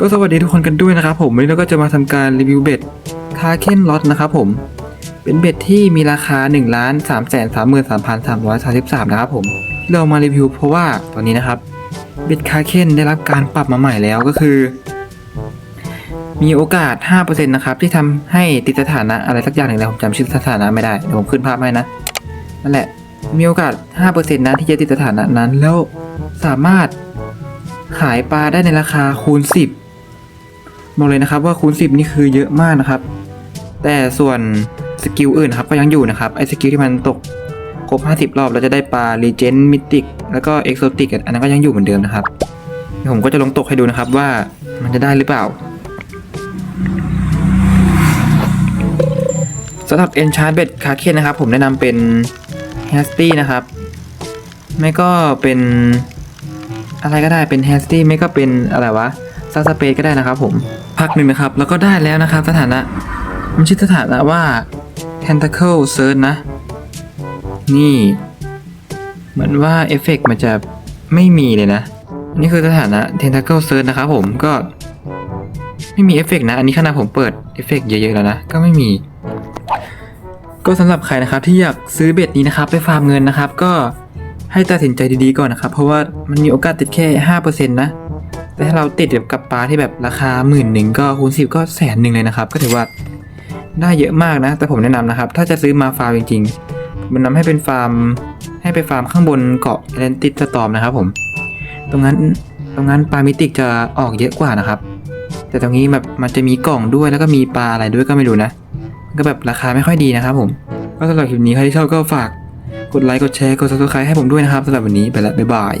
ก็สวัสดีทุกคนกันด้วยนะครับผมวันนี้เราก็จะมาทำการรีวิวเบ็ดคาเคนล็อตนะครับผม เป็นเบ็ดที่มีราคา1นึ่งล้านสามแสนสามหมื่นสามพันสามร้อยสามสิบสามนะครับผมที่เรามารีวิวเพราะว่าตอนนี้นะครับเบ็ดคาเคนได้รับการปรับมาใหม่แล้วก็คือ มีโอกาส 5%นะครับที่ทำให้ติดสถานะอะไรสักอย่างหนึ่งแล้วผมจำชื่อสถานะไม่ได้เดี๋ยวผมขึ้นภาพให้นะนั่นแหละมีโอกาส 5%นะที่จะติดสถานะนั้นแล้วสามารถขายปลาได้ในราคาคูณ 10 บอกเลยนะครับว่าคูณ 10 นี่คือเยอะมากนะครับ แต่ส่วนสกิลอื่นครับก็ยังอยู่นะครับไอ้สกิลที่มันตกครบ 50 รอบเราจะได้ปลารีเจนมิติกแล้วก็เอ็กโซติกอันนั้นก็ยังอยู่เหมือนเดิมนะครับ ผมก็จะลงตกให้ดูนะครับว่ามันจะได้หรือเปล่าสำหรับ Enchant Bed คาเคนนะครับ ผมแนะนำเป็น h a s t y นะครับ ไม่ก็เป็นอะไรก็ได้เป็น h a s t y ไม่ก็เป็นอะไรวะ ซัสเปซก็ได้นะครับผมพักหนึ่งนะครับ แล้วก็ได้แล้วนะครับสถานะ มันชื่อสถานะว่า Tentacle Search นะ นี่ เหมือนว่าเอฟเฟกมันจะไม่มีเลยนะนนี้คือสถานะ Tentacle Search นะครับผมก็ ไม่มีเอฟเฟกนะ อันนี้ขนาดผมเปิดเอฟเฟกเยอะๆแล้วนะ ก็ไม่มี ก็สำหรับใครนะครับที่อยากซื้อเบ็ดนี้นะครับ ไปฟาร์มเงินนะครับ ก็ให้ตัดสินใจดีๆก่อนนะครับ เพราะว่ามันมีโอกาสติดแค่ห้าเปอร์เซ็นต์นะ แต่ถ้าเราติดกับปลาที่แบบราคาหมื่นหนึ่งก็คูณสิบก็แสนหนึ่งเลยนะครับ ก็ถือว่าได้เยอะมากนะ แต่ผมแนะนำนะครับ ถ้าจะซื้อมาฟาร์มจริง ๆ มันนำให้เป็นฟาร์มให้ไปฟาร์มข้างบนเกาะแอตแลนติสสตอมนะครับผม ตรงนั้นตรงนั้นปลามิติกจะออกเยอะกว่านะครับ แต่ตรงนี้แบบมันจะมีกล่องด้วยแล้วก็มีปลาอะไรด้วยก็ไม่รู้นะ ก็แบบราคาไม่ค่อยดีนะครับ ผมก็สำหรับคลิปนี้ใครที่ชอบก็ฝากกดไลค์กดแชร์กด subscribe ให้ผมด้วยนะครับสำหรับวันนี้ไปแล้วบ๊ายบาย